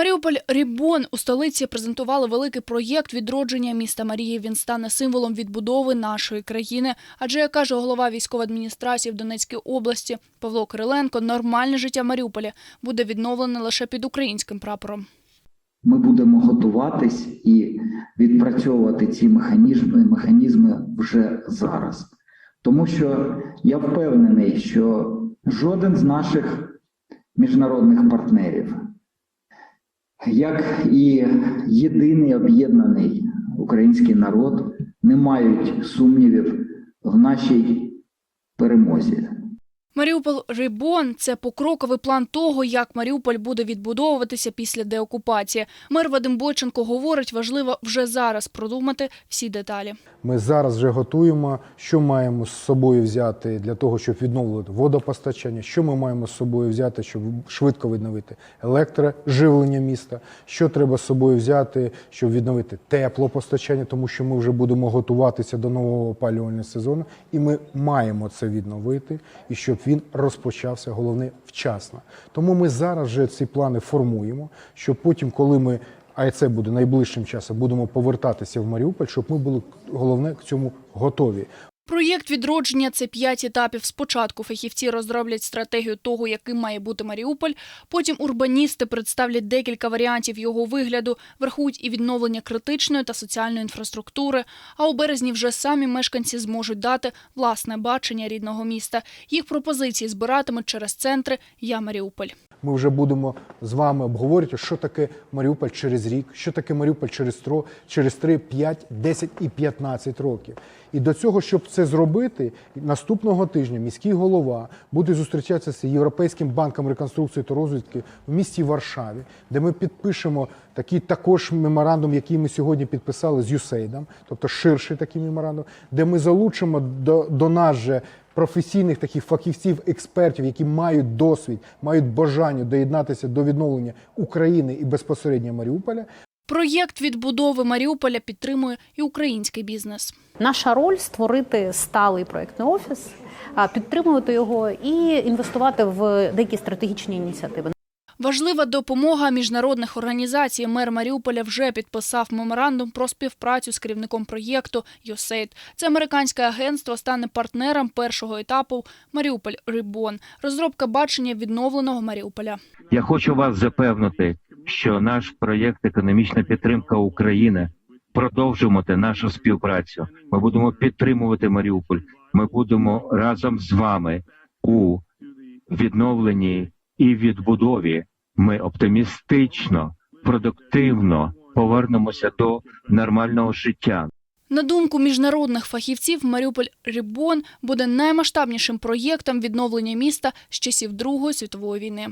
Маріуполь Рібон у столиці презентували великий проєкт відродження міста Марії. Він стане символом відбудови нашої країни. Адже, як каже голова військової адміністрації в Донецькій області Павло Кириленко, нормальне життя в Маріуполі буде відновлене лише під українським прапором. Ми будемо готуватись і відпрацьовувати ці механізми, механізми вже зараз. Тому що я впевнений, що жоден з наших міжнародних партнерів, як і єдиний об'єднаний український народ, не мають сумнівів в нашій перемозі. Маріуполь Рибон – це покроковий план того, як Маріуполь буде відбудовуватися після деокупації. Мер Вадим Бойченко говорить, важливо вже зараз продумати всі деталі. Ми зараз вже готуємо, що маємо з собою взяти для того, щоб відновити водопостачання, що ми маємо з собою взяти, щоб швидко відновити електроживлення міста, що треба з собою взяти, щоб відновити теплопостачання, тому що ми вже будемо готуватися до нового опалювального сезону, і ми маємо це відновити, і щоб він розпочався, головне, вчасно. Тому ми зараз вже ці плани формуємо, щоб потім, коли ми а це буде найближчим часом, будемо повертатися в Маріуполь, щоб ми були головне к цьому готові. Проєкт відродження – це п'ять етапів. Спочатку фахівці розроблять стратегію того, яким має бути Маріуполь. Потім урбаністи представлять декілька варіантів його вигляду, врахують і відновлення критичної та соціальної інфраструктури. А у березні вже самі мешканці зможуть дати власне бачення рідного міста. Їх пропозиції збиратимуть через центри «Я Маріуполь». Ми вже будемо з вами обговорювати, що таке Маріуполь через рік, що таке Маріуполь через тро, через 3, 5, 10 і 15 років. І до цього, щоб це зробити, наступного тижня міський голова буде зустрічатися з Європейським банком реконструкції та розвитку в місті Варшаві, де ми підпишемо такий також меморандум, який ми сьогодні підписали з USAID, тобто ширший такий меморандум, де ми залучимо до, до нас же професійних таких фахівців, експертів, які мають досвід, мають бажання доєднатися до відновлення України і безпосередньо Маріуполя. Проєкт відбудови Маріуполя підтримує і український бізнес. Наша роль створити сталий проєктний офіс, підтримувати його і інвестувати в деякі стратегічні ініціативи. Важлива допомога міжнародних організацій. Мер Маріуполя вже підписав меморандум про співпрацю з керівником проєкту USAID. Це американське агентство стане партнером першого етапу Маріуполь Рибон. Розробка бачення відновленого Маріуполя. Я хочу вас запевнити, що наш проєкт економічна підтримка України продовжувати нашу співпрацю. Ми будемо підтримувати Маріуполь. Ми будемо разом з вами у відновленні і відбудові. Ми оптимістично, продуктивно повернемося до нормального життя. На думку міжнародних фахівців, Маріуполь Рібон буде наймасштабнішим проєктом відновлення міста з часів Другої світової війни.